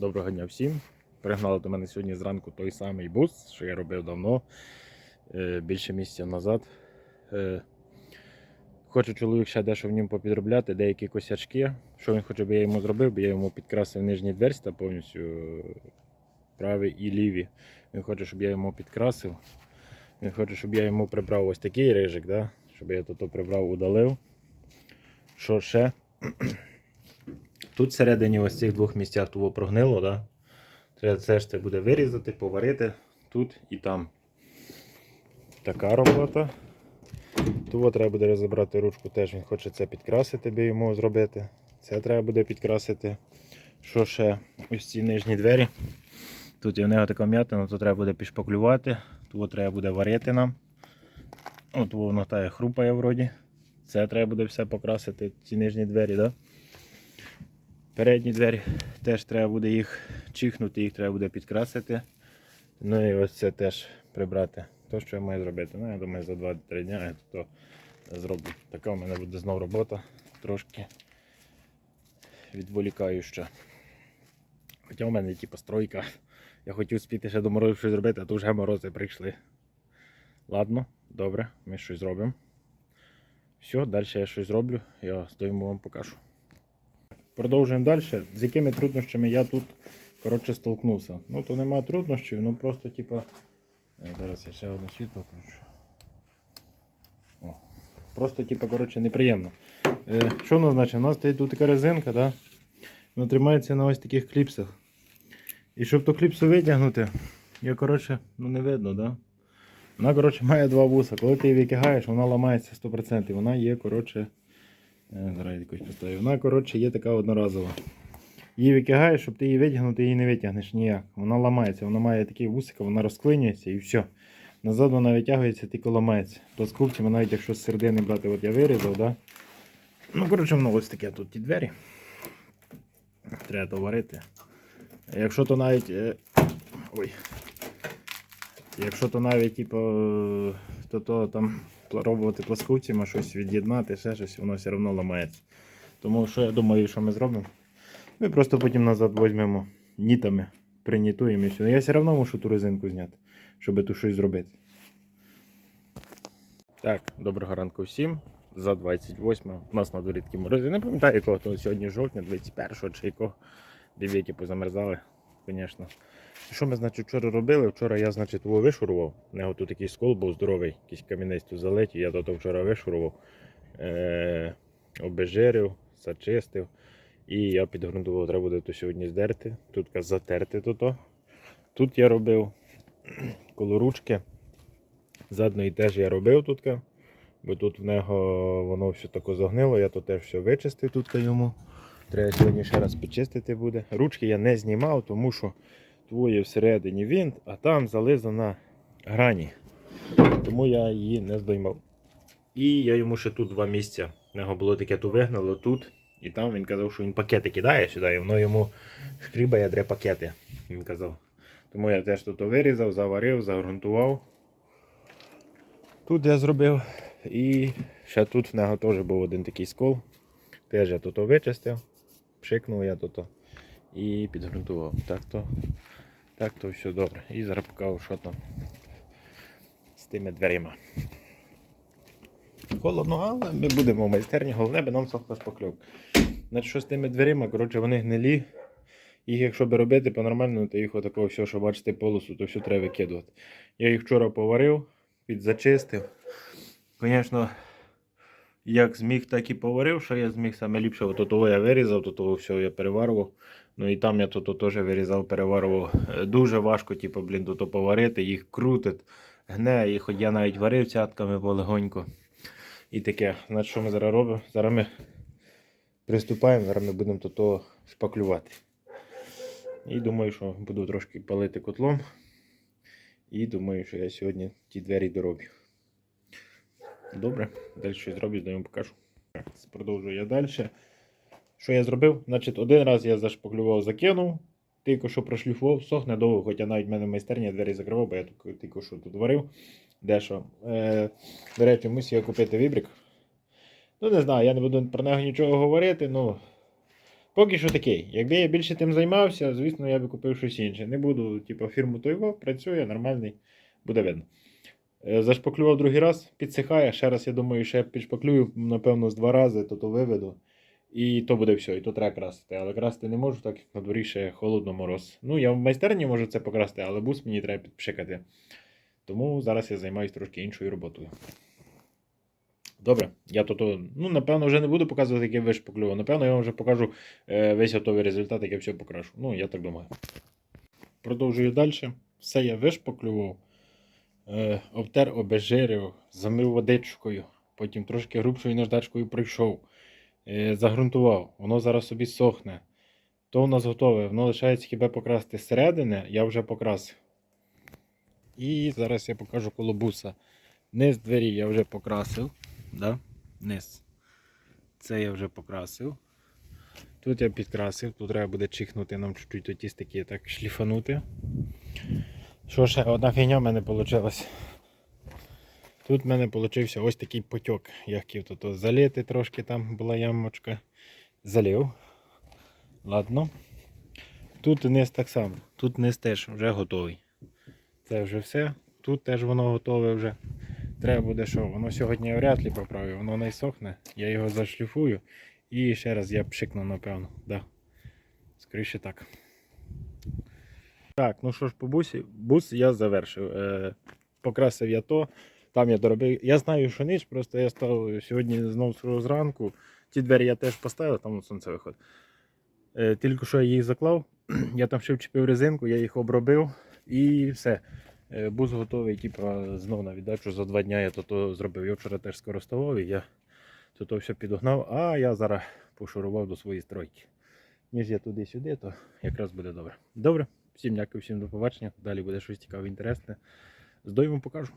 Доброго дня всім. Пригнали до мене сьогодні зранку той самий бус, що я робив давно, е, більше місяця назад. Е, Хоче чоловік ще дещо в ньому попідробляти, деякі косячки. Що він хоче, би я йому зробив, бо я йому підкрасив нижні дверця повністю е, праві і ліві. Він хоче, щоб я йому підкрасив. Він хоче, щоб я йому прибрав ось такий рижик, да? щоб я тут прибрав, удалив. Що ще? Тут всередині ось цих двох місцях того прогнило, да? Треба це ж це буде вирізати, поварити тут і там. Така робота. Того треба буде розібрати ручку, теж він хоче це підкрасити, би йому зробити. Це треба буде підкрасити. Що ще? Ось ці нижні двері. Тут є в нього така м'ятина, то треба буде пішпаклювати. Того треба буде варити нам. От воно та хрупає вроді. Це треба буде все покрасити, ці нижні двері, да? Передні двері теж треба буде їх чихнути, їх треба буде підкрасити. Ну і ось це теж прибрати. То, що я маю зробити. Ну, я думаю, за 2-3 дня я то зроблю. Така у мене буде знову робота. Трошки відволікаюча. Хоча у мене типу стройка. Я хотів спіти ще до морозу щось зробити, а то вже морози прийшли. Ладно, добре, ми щось зробимо. Все, далі я щось зроблю, я стоїмо вам покажу. Продовжуємо далі. З якими труднощами я тут коротше, столкнувся. Ну, то немає труднощів, ну просто типа. Е, Зараз я ще одне світло включу. Просто типа, коротше, неприємно. Е, що воно значить? У нас стоїть тут така резинка, да? вона тримається на ось таких кліпсах. І щоб ту кліпсу витягнути, я коротше, ну не видно, да? Вона коротше, має два вуса. Коли ти її витягаєш, вона ламається 100%. Вона є, коротше. Зараз якось поставлю. Вона, коротше, є така одноразова. Її витягаєш, щоб ти її витягнути, її не витягнеш ніяк. Вона ламається, вона має такі вусика, вона розклинюється і все. Назад вона витягується, тільки ламається. Плоскупцями, навіть якщо з середини брати, от я вирізав, да? Ну, коротше, воно ось таке тут ті двері. Треба то варити. Якщо то навіть. е, Ой. Якщо то навіть, типу, е, то, то там пробувати плоскутцями щось від'єднати, ще щось, воно все одно ламається. Тому що я думаю, що ми зробимо. Ми просто потім назад візьмемо нітами, принітуємо і все. Я все одно мушу ту резинку зняти, щоб тут щось зробити. Так, доброго ранку всім. За 28 У нас на дворі такі морози. Не пам'ятаю, якого то сьогодні жовтня, 21 го чи якого. Дивіться, позамерзали, звісно. Що ми, значить, вчора робили? Вчора я, значить, його вишурував. У нього тут такий скол був здоровий, якийсь камінець тут залеті. Я то вчора вишурував, е- обезжирив, зачистив. І я підґрунтував, треба буде то сьогодні здерти. Тут затерти то. Тут я робив коло ручки. Задної теж я робив тут, бо тут в нього воно все тако загнило, я то теж все вичистив тут йому. Треба сьогодні ще раз почистити буде. Ручки я не знімав, тому що твоє всередині винт, а там зализана грані. Тому я її не здоймав. І я йому ще тут два місця. В нього було таке то вигнало тут. І там він казав, що він пакети кидає сюди, і воно йому шкрібає дре пакети. Він казав. Тому я теж тут вирізав, заварив, загрунтував. Тут я зробив. І ще тут в нього теж був один такий скол. Теж я тут вичистив, пшикнув я тут і підґрунтував. Так то, так то все добре. І зараз покажу, що там з тими дверима. Холодно, але ми будемо в майстерні, головне би нам сохла шпакльовка. Значить, що з тими дверима, коротше, вони гнилі. Їх, якщо би робити по-нормальному, то їх отакого все, що бачите, полосу, то все треба викидувати. Я їх вчора поварив, підзачистив. Звісно, як зміг, так і поварив, що я зміг саме ліпше, от того я вирізав, то того все я переварував. Ну і там я тут теж вирізав, переварував. Е, Дуже важко, типу, блін, тут поварити, їх крутить, гне, і хоч я навіть варив цятками полегонько. І таке. Значить, що ми зараз робимо? Зараз ми приступаємо, зараз ми будемо того шпаклювати. І думаю, що буду трошки палити котлом. І думаю, що я сьогодні ті двері дороблю. Добре, далі щось зроблю, даю покажу. Продовжую я далі. Що я зробив? Значить, один раз я зашпаклював, закинув, тільки що прошліфував, сохне довго, хоча навіть в мене в майстерні я двері закривав, бо я тільки що тут варив. Дещо. Е, до речі, мусив я купити вібрик. Ну, не знаю, я не буду про нього нічого говорити, ну Поки що такий. Якби я більше тим займався, звісно, я би купив щось інше. Не буду, типу, фірму Тойво, працює, нормальний, буде видно. Е, Зашпаклював другий раз, підсихає. Ще раз, я думаю, ще підшпаклюю, напевно, з два рази, то то виведу. І то буде все, і то треба красити. Але красити не можу, так як на дворі ще холодно мороз. Ну, я в майстерні можу це покрасити, але бус мені треба підпшикати. Тому зараз я займаюся трошки іншою роботою. Добре, я то, ну, напевно, вже не буду показувати, як я вишпаклював. Напевно, я вам вже покажу е, весь готовий результат, як я все покрашу. Ну, я так думаю. Продовжую далі. Все я вишпаклював, обтер, обезжирив, замив водичкою, потім трошки грубшою наждачкою прийшов, е, загрунтував. Воно зараз собі сохне. То у нас готове. Воно лишається хіба покрасти зсередини, я вже покрасив. І зараз я покажу колобуса. Низ двері я вже покрасив. Да? Низ. Це я вже покрасив. Тут я підкрасив, тут треба буде чихнути нам чуть-чуть стики так шліфанути. Що ще одна фігня в мене вийшла. Тут в мене вийшов ось такий потік. Я хотів тут залити трошки, там була ямочка. Залив. Ладно. Тут низ так само. Тут низ теж вже готовий. Це вже все. Тут теж воно готове вже. Треба буде що? Воно сьогодні вряд ли поправлю, воно не сохне. Я його зашліфую. І ще раз я пшикну, напевно. Да. Скоріше так. Так, ну що ж, по бусі, бус я завершив. Е, покрасив я то, там я доробив. Я знаю, що ніч, просто я став сьогодні знову зранку. Ті двері я теж поставив, там сонце виходить. Е, тільки що я їх заклав, я там ще вчепив резинку, я їх обробив і все. Е, Бус готовий, типу, знов на віддачу за два дні я то, зробив. Я вчора теж скористував і я то все підогнав, а я зараз пошурував до своєї стройки. Ніж я туди-сюди, то якраз буде добре. Добре, всім дякую, всім до побачення. Далі буде щось цікаве, інтересне. Здоймо покажу.